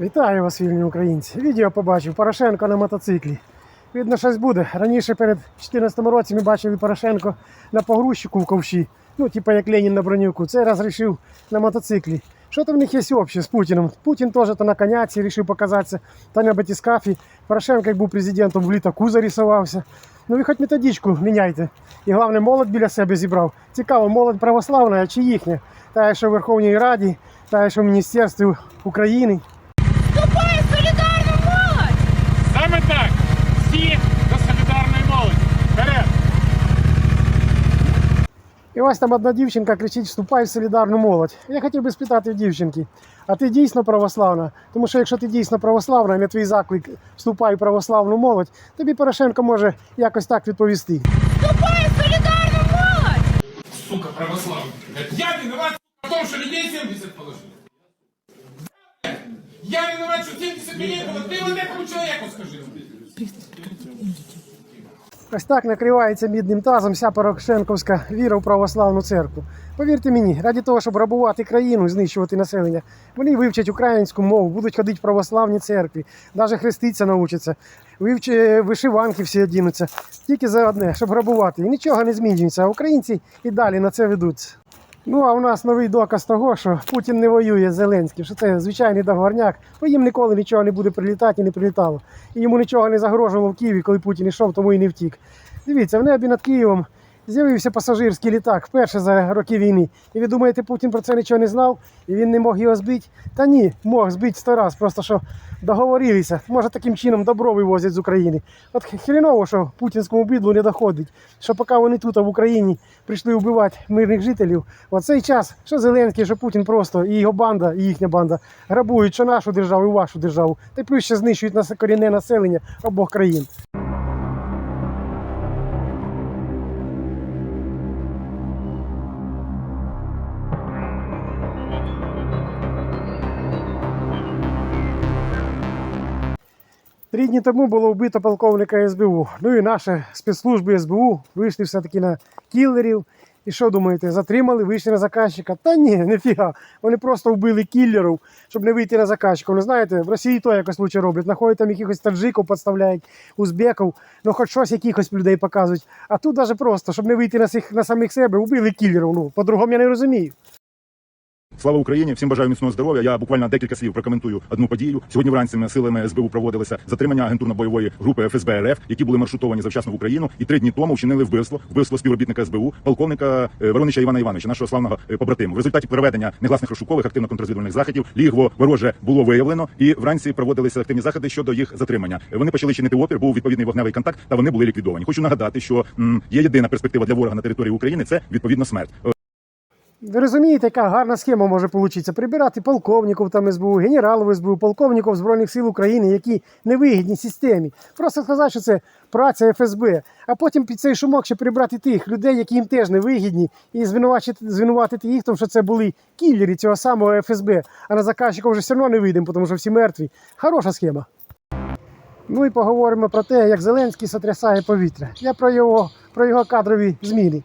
Вітаю вас, вільні українці. Відео побачив Порошенко на мотоциклі. Видно, щось буде. Раніше перед 2014 році ми бачили Порошенко на погрузчику в ковші. Ну, типа як Ленін на бронюку. Цей раз вирішив на мотоциклі. Що то в них є обще з Путіним? Путін теж то на коняці вирішив показатися, та на батискафі. Порошенко, як був президентом, в літаку зарисувався. Ну ви хоч методичку міняйте. І головне, молодь біля себе зібрав. Цікаво, молодь православна чи їхня? Та, що в Верховній Раді, та, що в Міністерстві України. І ось там одна дівчинка кричить: вступай в солідарну молодь. Я хотів би спитати в дівчинки, а ти дійсно православна? Тому що якщо ти дійсно православна, і на твій заклик вступай в православну молодь, тобі Порошенко може якось так відповісти. Вступай в солідарну молодь! Сука, православный. Я виноват в том, что людей 70 положили. Я виноват, что 70 людей было. Ты вот этому человеку скажи. Ось так накривається мідним тазом вся Порошенковська віра в православну церкву. Повірте мені, раді того, щоб грабувати країну, знищувати населення, вони вивчать українську мову, будуть ходити в православні церкві, навіть хреститься навчаться, вивчать вишиванки всі одінуться. Тільки за одне, щоб грабувати. І нічого не змінюється. А українці і далі на це ведуться. Ну а у нас новий доказ того, що Путін не воює з Зеленським, що це звичайний договорняк, бо їм ніколи нічого не буде прилітати і не прилітало. І йому нічого не загрожувало в Києві, коли Путін йшов, тому і не втік. Дивіться, в небі над Києвом з'явився пасажирський літак вперше за роки війни. І ви думаєте, Путін про це нічого не знав і він не мог його збити? Та ні, мог збити сто раз, просто що договорилися. Може таким чином добро вивозять з України. От хріново, що путінському бідлу не доходить, що поки вони тут, а в Україні, прийшли вбивати мирних жителів. В цей час, що Зеленський, що Путін просто і його банда, і їхня банда грабують що нашу державу, і вашу державу, та й плюс ще знищують корінне населення обох країн. Три дні тому було вбито полковника СБУ. Ну і наші спецслужби СБУ вийшли все-таки на кілерів. І що думаєте, затримали, вийшли на заказчика? Та ні, нефіга. Вони просто вбили кілерів, щоб не вийти на заказчика. Ви знаєте, в Росії то якось лучше роблять. Знаходять там якихось таджиків, підставляють, узбеків, ну хоч щось якихось людей показують. А тут навіть просто, щоб не вийти на, сих, на самих себе, вбили кілерів. Ну, по-другому я не розумію. Слава Україні! Всім бажаю міцного здоров'я. Я буквально декілька слів прокоментую одну подію. Сьогодні вранці силами СБУ проводилося затримання агентурно-бойової групи ФСБ РФ, які були маршрутовані завчасно в Україну, і три дні тому вчинили вбивство, вбивство співробітника СБУ, полковника е, Воронича Івана Івановича, нашого славного е, побратиму. В результаті проведення негласних розшукових активно-контррозвідувальних заходів лігво вороже було виявлено, і вранці проводилися активні заходи щодо їх затримання. Вони почали чинити опір, був відповідний вогневий контакт, та вони були ліквідовані. Хочу нагадати, що м, є єдина перспектива для ворога на території України це відповідно смерть. Ви розумієте, яка гарна схема може вийти? Прибирати полковників там СБУ, генералів СБУ, полковників Збройних сил України, які не вигідні системі. Просто сказати, що це праця ФСБ, а потім під цей шумок ще прибрати тих людей, які їм теж не вигідні, і звинуватити, звинуватити їх, тому що це були кіллери цього самого ФСБ. А на заказчика вже все одно не вийдемо, тому що всі мертві. Хороша схема. Ну і поговоримо про те, як Зеленський сотрясає повітря. Я про його, про його кадрові зміни.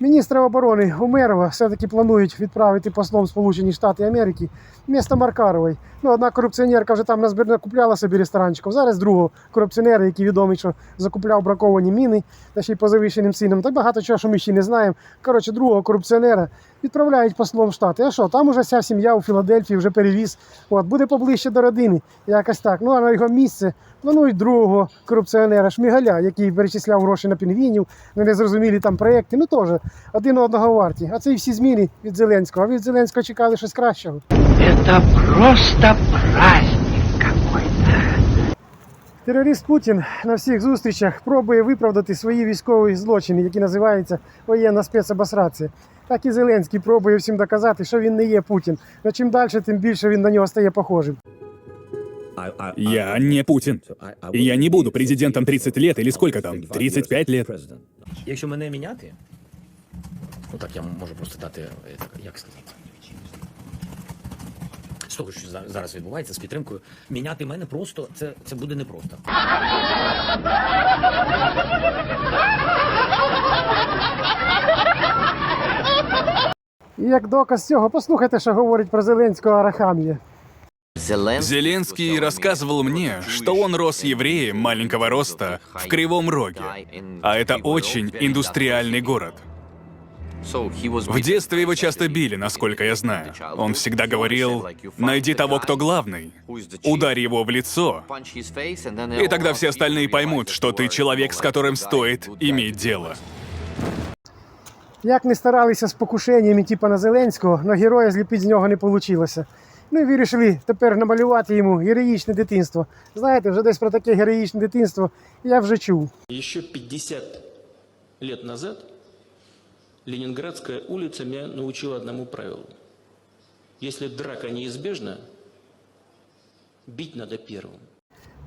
Міністра оборони Умерова все-таки планують відправити послом Сполучені Штати Америки місто Маркарової. Ну, одна корупціонерка вже там назбирна купляла собі ресторанчиком. Зараз другого корупціонера, який відомий, що закупляв браковані міни, та ще й по завищеним цінам. Так багато чого, що ми ще не знаємо. Коротше, другого корупціонера відправляють послом Штати. А що, там уже вся сім'я у Філадельфії вже перевіз. От, буде поближче до родини. Якось так. Ну а на його місце планують другого корупціонера Шмигаля, який перечисляв гроші на пінгвінів, на незрозумілі там проекти. Ну теж один одного варті. А це і всі зміни від Зеленського. А від Зеленського чекали щось кращого. Это просто праздник какой-то. Терорист Путін на всіх зустрічах пробує виправдати свої військові злочини, які називаються воєнна спецобосрація. Так і Зеленський пробує всім доказати, що він не є Путін. Но чим далі, тим більше він на нього стає похожим. Я не Путин. Я не буду президентом 30 лет или сколько там, 35 лет. Якщо мене міняти, ну так я можу просто дати, е, так, як сказати. З того, що за- зараз відбувається з підтримкою, міняти мене просто це, це буде непросто. І як доказ цього, послухайте, що говорить про Зеленського Арахамія. Зеленский рассказывал мне, что он рос евреем маленького роста в Кривом Роге. А это очень индустриальный город. В детстве его часто били, насколько я знаю. Он всегда говорил, найди того, кто главный, ударь его в лицо, и тогда все остальные поймут, что ты человек, с которым стоит иметь дело. Як не старалися з покушеннями, типу на Зеленського, но героя зліпити з нього не вийшло. Ну і вирішили тепер намалювати йому героїчне дитинство. Знаєте, вже десь про таке героїчне дитинство я вже чув. Еще 50 лет назад Ленинградская улица меня научила одному правилу. Если драка неизбежна, бить надо первым.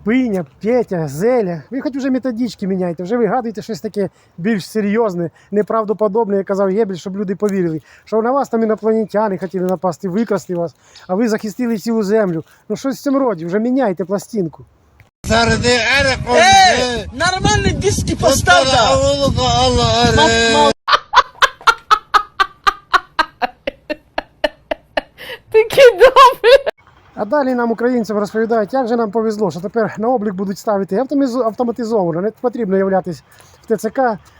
Пиня, Петя, Зеля. Ви хоч уже методички міняйте, вже вигадуйте щось таке більш серйозне, неправдоподобне, як казав Гебель, щоб люди повірили, що на вас там інопланетяни хотіли напасти, викрасти вас, а ви захистили цілу землю. Ну щось в цьому роді, вже міняйте пластинку. Нормальные диски поставь, А далі нам українцям розповідають, як же нам повезло, що тепер на облік будуть ставити автоматизовано. Не потрібно являтись в ТЦК.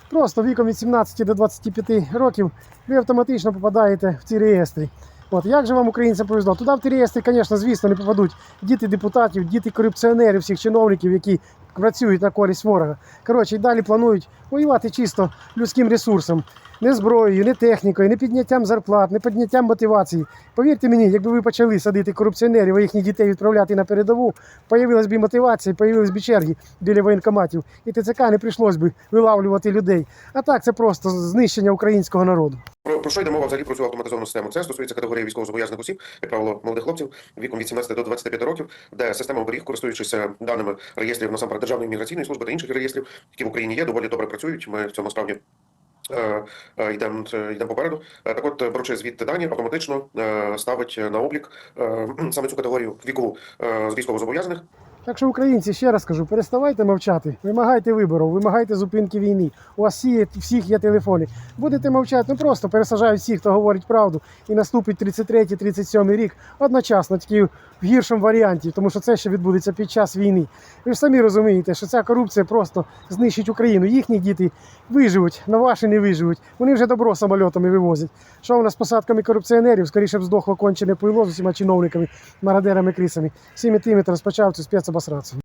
Просто віком від 17 до 25 років ви автоматично попадаєте в ці реєстри. От як же вам українцям повезло? Туди в ті реєстри, звісно, звісно, не попадуть діти депутатів, діти корупціонерів, всіх чиновників, які працюють на користь ворога. Коротше, і далі планують воювати чисто людським ресурсом, не зброєю, не технікою, не підняттям зарплат, не підняттям мотивації. Повірте мені, якби ви почали садити корупціонерів, а їхніх дітей відправляти на передову, появилась би мотивація, появились би черги біля воєнкоматів, і ТЦК не прийшлось би вилавлювати людей. А так це просто знищення українського народу. Про, про що йде мова взагалі про цю автоматизовану систему? Це стосується категорії військовозобов'язаних осіб, як правило, молодих хлопців віком від 17 до 25 років, де система оберіг, користуючись е, даними реєстрів насамперед Державної міграційної служби та інших реєстрів, які в Україні є, доволі добре працюють. Ми в цьому справді. е, е, Йдемо йдемо попереду. Е, Так от, е, беручи звідти дані, автоматично е, ставить на облік е, саме цю категорію вікову е, з військовозобов'язаних, Так що, українці, ще раз кажу, переставайте мовчати, вимагайте вибору, вимагайте зупинки війни. У вас є- всіх є телефони. Будете мовчати, ну просто пересажають всіх, хто говорить правду, і наступить 33-37 рік одночасно, тільки в гіршому варіанті, тому що це ще відбудеться під час війни. Ви ж самі розумієте, що ця корупція просто знищить Україну. Їхні діти виживуть, на ваші не виживуть. Вони вже добро самольотами вивозять. Що у нас з посадками корупціонерів? Скоріше б здохло кончене пило з усіма чиновниками, мародерами, крисами. Всіми тими, хто розпочав цю спецобосрацію.